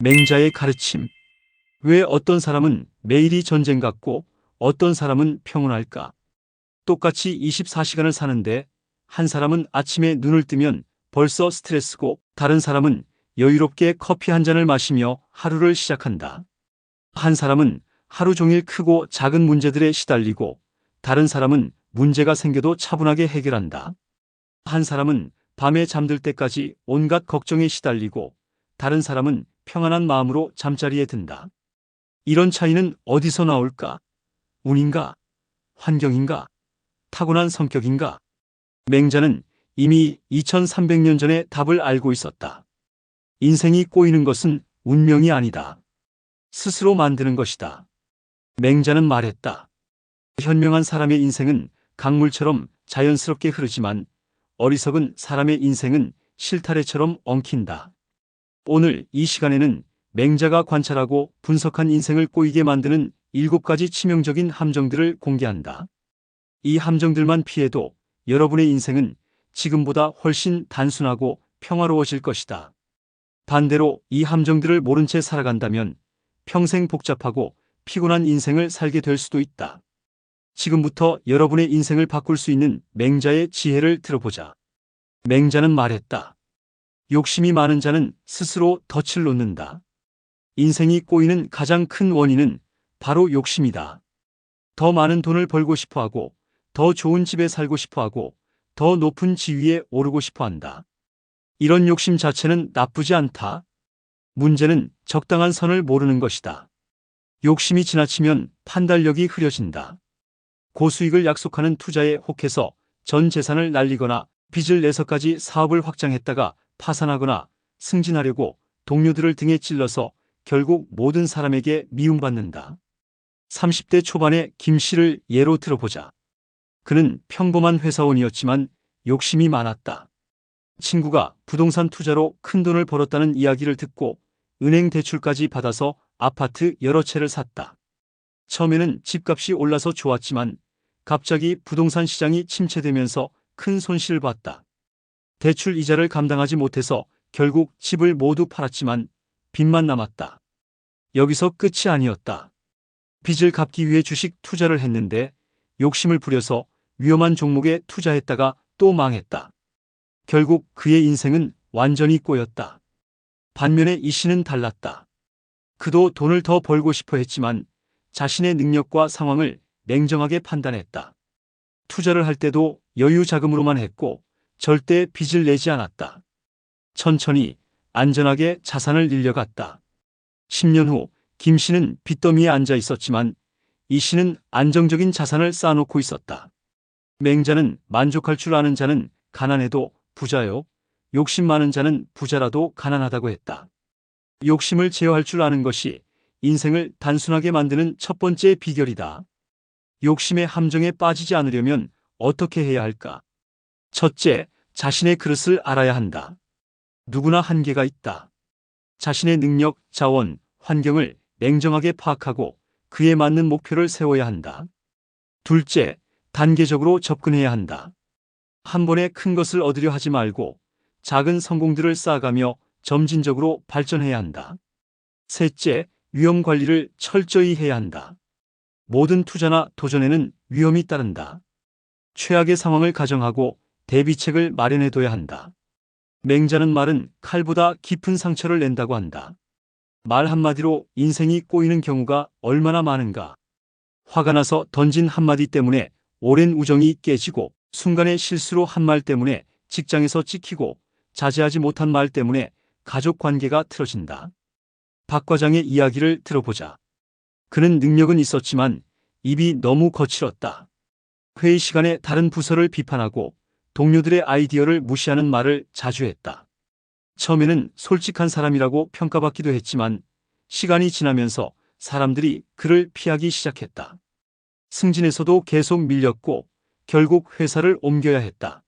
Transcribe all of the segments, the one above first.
맹자의 가르침. 왜 어떤 사람은 매일이 전쟁 같고 어떤 사람은 평온할까? 똑같이 24시간을 사는데 한 사람은 아침에 눈을 뜨면 벌써 스트레스고 다른 사람은 여유롭게 커피 한 잔을 마시며 하루를 시작한다. 한 사람은 하루 종일 크고 작은 문제들에 시달리고 다른 사람은 문제가 생겨도 차분하게 해결한다. 한 사람은 밤에 잠들 때까지 온갖 걱정에 시달리고 다른 사람은 평안한 마음으로 잠자리에 든다. 이런 차이는 어디서 나올까? 운인가? 환경인가? 타고난 성격인가? 맹자는 이미 2300년 전에 답을 알고 있었다. 인생이 꼬이는 것은 운명이 아니다. 스스로 만드는 것이다. 맹자는 말했다. 현명한 사람의 인생은 강물처럼 자연스럽게 흐르지만 어리석은 사람의 인생은 실타래처럼 엉킨다. 오늘 이 시간에는 맹자가 관찰하고 분석한 인생을 꼬이게 만드는 일곱 가지 치명적인 함정들을 공개한다. 이 함정들만 피해도 여러분의 인생은 지금보다 훨씬 단순하고 평화로워질 것이다. 반대로 이 함정들을 모른 채 살아간다면 평생 복잡하고 피곤한 인생을 살게 될 수도 있다. 지금부터 여러분의 인생을 바꿀 수 있는 맹자의 지혜를 들어보자. 맹자는 말했다. 욕심이 많은 자는 스스로 덫을 놓는다. 인생이 꼬이는 가장 큰 원인은 바로 욕심이다. 더 많은 돈을 벌고 싶어 하고, 더 좋은 집에 살고 싶어 하고, 더 높은 지위에 오르고 싶어 한다. 이런 욕심 자체는 나쁘지 않다. 문제는 적당한 선을 모르는 것이다. 욕심이 지나치면 판단력이 흐려진다. 고수익을 약속하는 투자에 혹해서 전 재산을 날리거나 빚을 내서까지 사업을 확장했다가 파산하거나 승진하려고 동료들을 등에 찔러서 결국 모든 사람에게 미움받는다. 30대 초반의 김 씨를 예로 들어보자. 그는 평범한 회사원이었지만 욕심이 많았다. 친구가 부동산 투자로 큰 돈을 벌었다는 이야기를 듣고 은행 대출까지 받아서 아파트 여러 채를 샀다. 처음에는 집값이 올라서 좋았지만 갑자기 부동산 시장이 침체되면서 큰 손실을 봤다. 대출 이자를 감당하지 못해서 결국 집을 모두 팔았지만 빚만 남았다. 여기서 끝이 아니었다. 빚을 갚기 위해 주식 투자를 했는데 욕심을 부려서 위험한 종목에 투자했다가 또 망했다. 결국 그의 인생은 완전히 꼬였다. 반면에 이 씨는 달랐다. 그도 돈을 더 벌고 싶어 했지만 자신의 능력과 상황을 냉정하게 판단했다. 투자를 할 때도 여유 자금으로만 했고 절대 빚을 내지 않았다. 천천히 안전하게 자산을 늘려갔다. 10년 후 김 씨는 빚더미에 앉아 있었지만 이 씨는 안정적인 자산을 쌓아놓고 있었다. 맹자는 만족할 줄 아는 자는 가난해도 부자요. 욕심 많은 자는 부자라도 가난하다고 했다. 욕심을 제어할 줄 아는 것이 인생을 단순하게 만드는 첫 번째 비결이다. 욕심의 함정에 빠지지 않으려면 어떻게 해야 할까? 첫째, 자신의 그릇을 알아야 한다. 누구나 한계가 있다. 자신의 능력, 자원, 환경을 냉정하게 파악하고 그에 맞는 목표를 세워야 한다. 둘째, 단계적으로 접근해야 한다. 한 번에 큰 것을 얻으려 하지 말고 작은 성공들을 쌓아가며 점진적으로 발전해야 한다. 셋째, 위험 관리를 철저히 해야 한다. 모든 투자나 도전에는 위험이 따른다. 최악의 상황을 가정하고 대비책을 마련해둬야 한다. 맹자는 말은 칼보다 깊은 상처를 낸다고 한다. 말 한마디로 인생이 꼬이는 경우가 얼마나 많은가. 화가 나서 던진 한마디 때문에 오랜 우정이 깨지고 순간의 실수로 한 말 때문에 직장에서 찍히고 자제하지 못한 말 때문에 가족 관계가 틀어진다. 박 과장의 이야기를 들어보자. 그는 능력은 있었지만 입이 너무 거칠었다. 회의 시간에 다른 부서를 비판하고 동료들의 아이디어를 무시하는 말을 자주 했다. 처음에는 솔직한 사람이라고 평가받기도 했지만 시간이 지나면서 사람들이 그를 피하기 시작했다. 승진에서도 계속 밀렸고 결국 회사를 옮겨야 했다.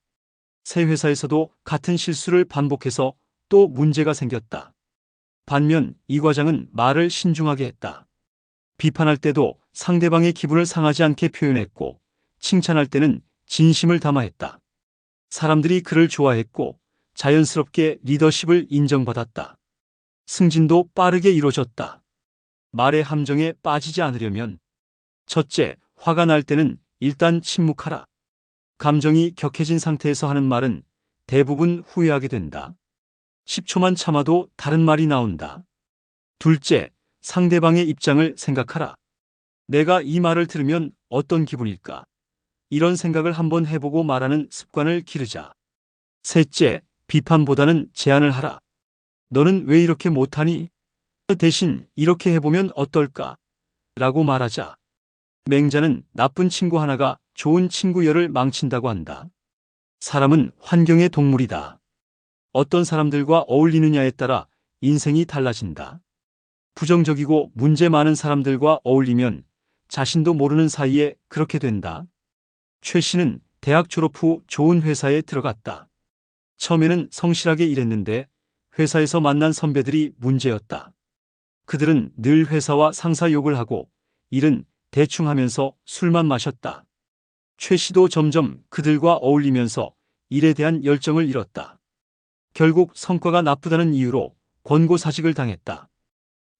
새 회사에서도 같은 실수를 반복해서 또 문제가 생겼다. 반면 이 과장은 말을 신중하게 했다. 비판할 때도 상대방의 기분을 상하지 않게 표현했고 칭찬할 때는 진심을 담아했다. 사람들이 그를 좋아했고 자연스럽게 리더십을 인정받았다. 승진도 빠르게 이루어졌다. 말의 함정에 빠지지 않으려면 첫째, 화가 날 때는 일단 침묵하라. 감정이 격해진 상태에서 하는 말은 대부분 후회하게 된다. 10초만 참아도 다른 말이 나온다. 둘째, 상대방의 입장을 생각하라. 내가 이 말을 들으면 어떤 기분일까? 이런 생각을 한번 해보고 말하는 습관을 기르자. 셋째, 비판보다는 제안을 하라. 너는 왜 이렇게 못하니? 대신 이렇게 해보면 어떨까? 라고 말하자. 맹자는 나쁜 친구 하나가 좋은 친구 열을 망친다고 한다. 사람은 환경의 동물이다. 어떤 사람들과 어울리느냐에 따라 인생이 달라진다. 부정적이고 문제 많은 사람들과 어울리면 자신도 모르는 사이에 그렇게 된다. 최 씨는 대학 졸업 후 좋은 회사에 들어갔다. 처음에는 성실하게 일했는데 회사에서 만난 선배들이 문제였다. 그들은 늘 회사와 상사 욕을 하고 일은 대충 하면서 술만 마셨다. 최 씨도 점점 그들과 어울리면서 일에 대한 열정을 잃었다. 결국 성과가 나쁘다는 이유로 권고사직을 당했다.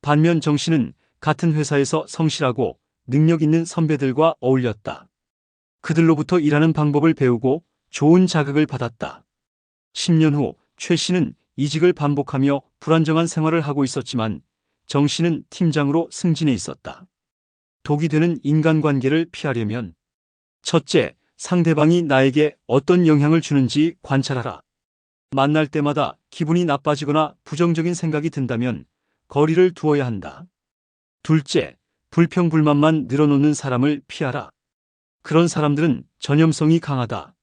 반면 정 씨는 같은 회사에서 성실하고 능력 있는 선배들과 어울렸다. 그들로부터 일하는 방법을 배우고 좋은 자극을 받았다. 10년 후 최 씨는 이직을 반복하며 불안정한 생활을 하고 있었지만 정 씨는 팀장으로 승진해 있었다. 독이 되는 인간관계를 피하려면 첫째, 상대방이 나에게 어떤 영향을 주는지 관찰하라. 만날 때마다 기분이 나빠지거나 부정적인 생각이 든다면 거리를 두어야 한다. 둘째, 불평불만만 늘어놓는 사람을 피하라. 그런 사람들은 전염성이 강하다.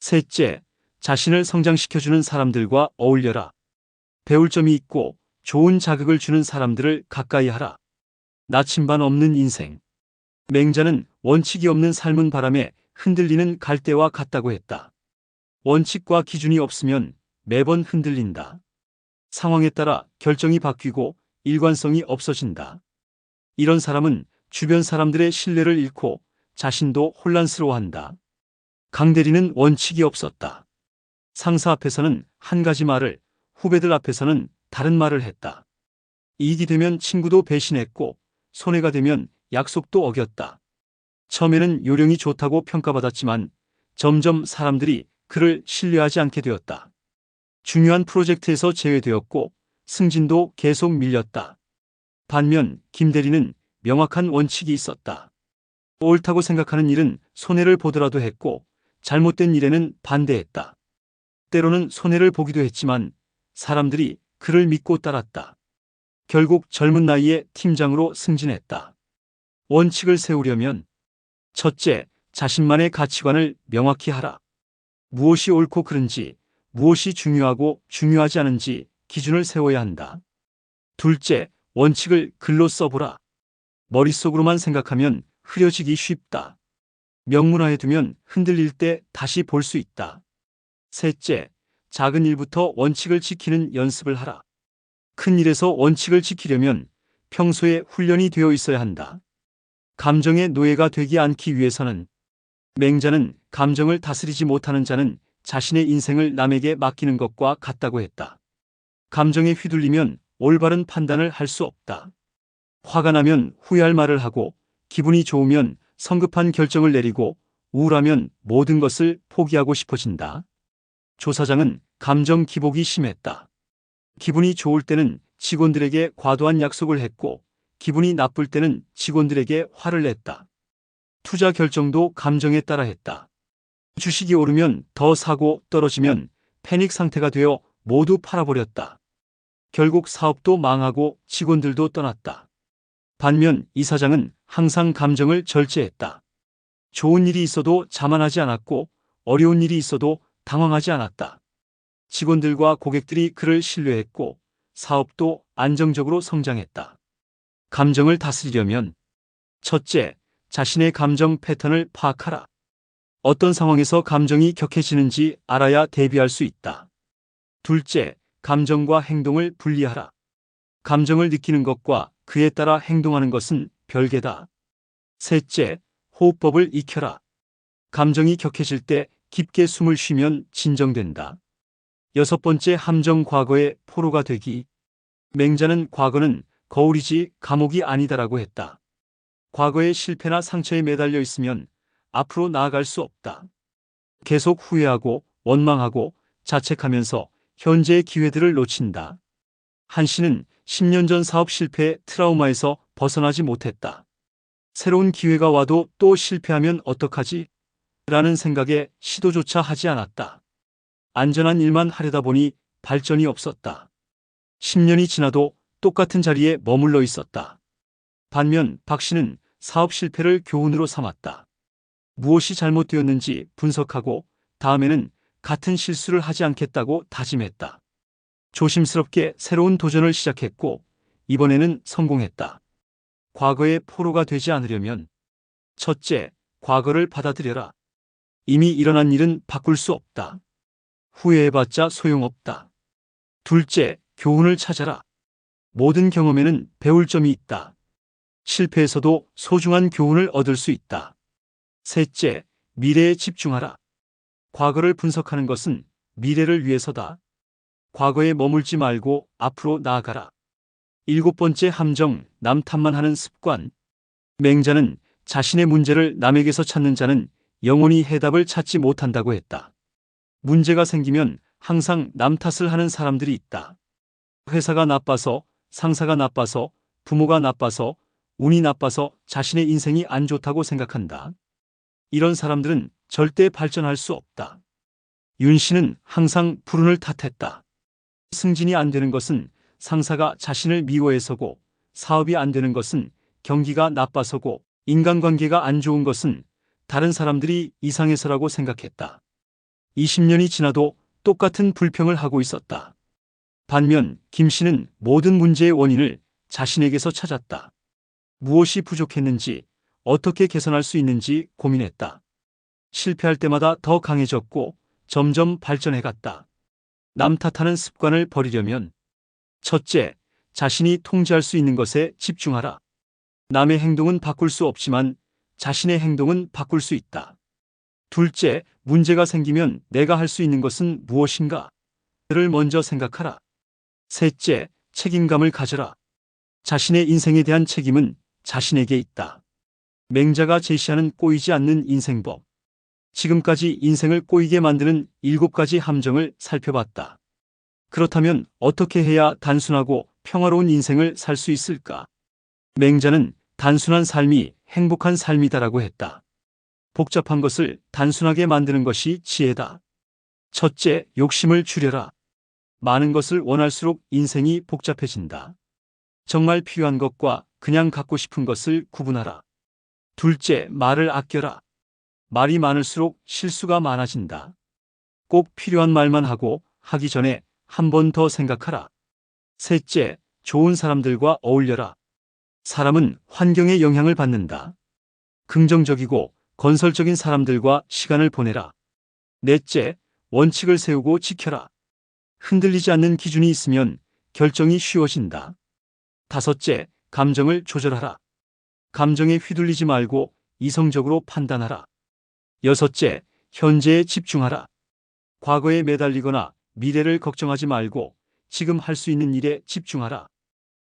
셋째, 자신을 성장시켜주는 사람들과 어울려라. 배울 점이 있고 좋은 자극을 주는 사람들을 가까이 하라. 나침반 없는 인생. 맹자는 원칙이 없는 삶은 바람에 흔들리는 갈대와 같다고 했다. 원칙과 기준이 없으면 매번 흔들린다. 상황에 따라 결정이 바뀌고 일관성이 없어진다. 이런 사람은 주변 사람들의 신뢰를 잃고 자신도 혼란스러워한다. 강대리는 원칙이 없었다. 상사 앞에서는 한 가지 말을, 후배들 앞에서는 다른 말을 했다. 이익이 되면 친구도 배신했고, 손해가 되면 약속도 어겼다. 처음에는 요령이 좋다고 평가받았지만 점점 사람들이 그를 신뢰하지 않게 되었다. 중요한 프로젝트에서 제외되었고 승진도 계속 밀렸다. 반면 김 대리는 명확한 원칙이 있었다. 옳다고 생각하는 일은 손해를 보더라도 했고 잘못된 일에는 반대했다. 때로는 손해를 보기도 했지만 사람들이 그를 믿고 따랐다. 결국 젊은 나이에 팀장으로 승진했다. 원칙을 세우려면 첫째, 자신만의 가치관을 명확히 하라. 무엇이 옳고 그른지, 무엇이 중요하고 중요하지 않은지 기준을 세워야 한다. 둘째, 원칙을 글로 써보라. 머릿속으로만 생각하면 흐려지기 쉽다. 명문화해 두면 흔들릴 때 다시 볼 수 있다. 셋째, 작은 일부터 원칙을 지키는 연습을 하라. 큰 일에서 원칙을 지키려면 평소에 훈련이 되어 있어야 한다. 감정의 노예가 되지 않기 위해서는 맹자는 감정을 다스리지 못하는 자는 자신의 인생을 남에게 맡기는 것과 같다고 했다. 감정에 휘둘리면 올바른 판단을 할 수 없다. 화가 나면 후회할 말을 하고 기분이 좋으면 성급한 결정을 내리고 우울하면 모든 것을 포기하고 싶어진다. 조 사장은 감정 기복이 심했다. 기분이 좋을 때는 직원들에게 과도한 약속을 했고 기분이 나쁠 때는 직원들에게 화를 냈다. 투자 결정도 감정에 따라 했다. 주식이 오르면 더 사고 떨어지면 패닉 상태가 되어 모두 팔아버렸다. 결국 사업도 망하고 직원들도 떠났다. 반면 이 사장은 항상 감정을 절제했다. 좋은 일이 있어도 자만하지 않았고 어려운 일이 있어도 당황하지 않았다. 직원들과 고객들이 그를 신뢰했고 사업도 안정적으로 성장했다. 감정을 다스리려면 첫째, 자신의 감정 패턴을 파악하라. 어떤 상황에서 감정이 격해지는지 알아야 대비할 수 있다. 둘째, 감정과 행동을 분리하라. 감정을 느끼는 것과 그에 따라 행동하는 것은 별개다. 셋째, 호흡법을 익혀라. 감정이 격해질 때 깊게 숨을 쉬면 진정된다. 여섯 번째 함정 과거의 포로가 되기. 맹자는 과거는 거울이지 감옥이 아니다라고 했다. 과거의 실패나 상처에 매달려 있으면 앞으로 나아갈 수 없다. 계속 후회하고 원망하고 자책하면서 현재의 기회들을 놓친다. 한 씨는 10년 전 사업 실패 트라우마에서 벗어나지 못했다. 새로운 기회가 와도 또 실패하면 어떡하지? 라는 생각에 시도조차 하지 않았다. 안전한 일만 하려다 보니 발전이 없었다. 10년이 지나도 똑같은 자리에 머물러 있었다. 반면 박 씨는 사업 실패를 교훈으로 삼았다. 무엇이 잘못되었는지 분석하고 다음에는 같은 실수를 하지 않겠다고 다짐했다. 조심스럽게 새로운 도전을 시작했고 이번에는 성공했다. 과거의 포로가 되지 않으려면 첫째, 과거를 받아들여라. 이미 일어난 일은 바꿀 수 없다. 후회해봤자 소용없다. 둘째, 교훈을 찾아라. 모든 경험에는 배울 점이 있다. 실패에서도 소중한 교훈을 얻을 수 있다. 셋째, 미래에 집중하라. 과거를 분석하는 것은 미래를 위해서다. 과거에 머물지 말고 앞으로 나아가라. 일곱 번째 함정, 남 탓만 하는 습관. 맹자는 자신의 문제를 남에게서 찾는 자는 영원히 해답을 찾지 못한다고 했다. 문제가 생기면 항상 남 탓을 하는 사람들이 있다. 회사가 나빠서, 상사가 나빠서, 부모가 나빠서, 운이 나빠서 자신의 인생이 안 좋다고 생각한다. 이런 사람들은 절대 발전할 수 없다. 윤 씨는 항상 불운을 탓했다. 승진이 안 되는 것은 상사가 자신을 미워해서고 사업이 안 되는 것은 경기가 나빠서고 인간관계가 안 좋은 것은 다른 사람들이 이상해서라고 생각했다. 20년이 지나도 똑같은 불평을 하고 있었다. 반면 김 씨는 모든 문제의 원인을 자신에게서 찾았다. 무엇이 부족했는지 어떻게 개선할 수 있는지 고민했다. 실패할 때마다 더 강해졌고 점점 발전해갔다. 남 탓하는 습관을 버리려면 첫째, 자신이 통제할 수 있는 것에 집중하라. 남의 행동은 바꿀 수 없지만 자신의 행동은 바꿀 수 있다. 둘째, 문제가 생기면 내가 할 수 있는 것은 무엇인가? 를 먼저 생각하라. 셋째, 책임감을 가져라. 자신의 인생에 대한 책임은 자신에게 있다. 맹자가 제시하는 꼬이지 않는 인생법. 지금까지 인생을 꼬이게 만드는 일곱 가지 함정을 살펴봤다. 그렇다면 어떻게 해야 단순하고 평화로운 인생을 살 수 있을까? 맹자는 단순한 삶이 행복한 삶이다라고 했다. 복잡한 것을 단순하게 만드는 것이 지혜다. 첫째, 욕심을 줄여라. 많은 것을 원할수록 인생이 복잡해진다. 정말 필요한 것과 그냥 갖고 싶은 것을 구분하라. 둘째, 말을 아껴라. 말이 많을수록 실수가 많아진다. 꼭 필요한 말만 하고 하기 전에 한 번 더 생각하라. 셋째, 좋은 사람들과 어울려라. 사람은 환경에 영향을 받는다. 긍정적이고 건설적인 사람들과 시간을 보내라. 넷째, 원칙을 세우고 지켜라. 흔들리지 않는 기준이 있으면 결정이 쉬워진다. 다섯째, 감정을 조절하라. 감정에 휘둘리지 말고 이성적으로 판단하라. 여섯째, 현재에 집중하라. 과거에 매달리거나 미래를 걱정하지 말고 지금 할 수 있는 일에 집중하라.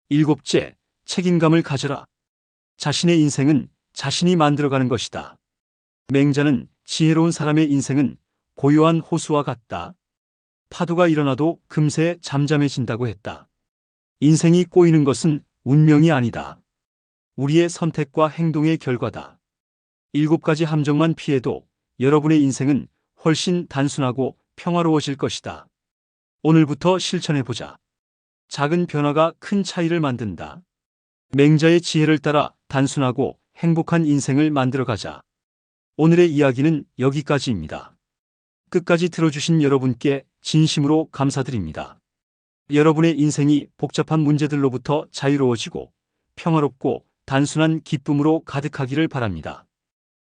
일곱째, 책임감을 가져라. 자신의 인생은 자신이 만들어가는 것이다. 맹자는 지혜로운 사람의 인생은 고요한 호수와 같다. 파도가 일어나도 금세 잠잠해진다고 했다. 인생이 꼬이는 것은 운명이 아니다. 우리의 선택과 행동의 결과다. 일곱 가지 함정만 피해도 여러분의 인생은 훨씬 단순하고 평화로워질 것이다. 오늘부터 실천해보자. 작은 변화가 큰 차이를 만든다. 맹자의 지혜를 따라 단순하고 행복한 인생을 만들어가자. 오늘의 이야기는 여기까지입니다. 끝까지 들어주신 여러분께 진심으로 감사드립니다. 여러분의 인생이 복잡한 문제들로부터 자유로워지고 평화롭고 단순한 기쁨으로 가득하기를 바랍니다.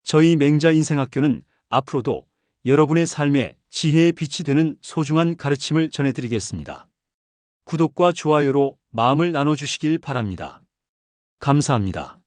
저희 맹자 인생학교는 앞으로도 여러분의 삶에 지혜의 빛이 되는 소중한 가르침을 전해드리겠습니다. 구독과 좋아요로 마음을 나눠주시길 바랍니다. 감사합니다.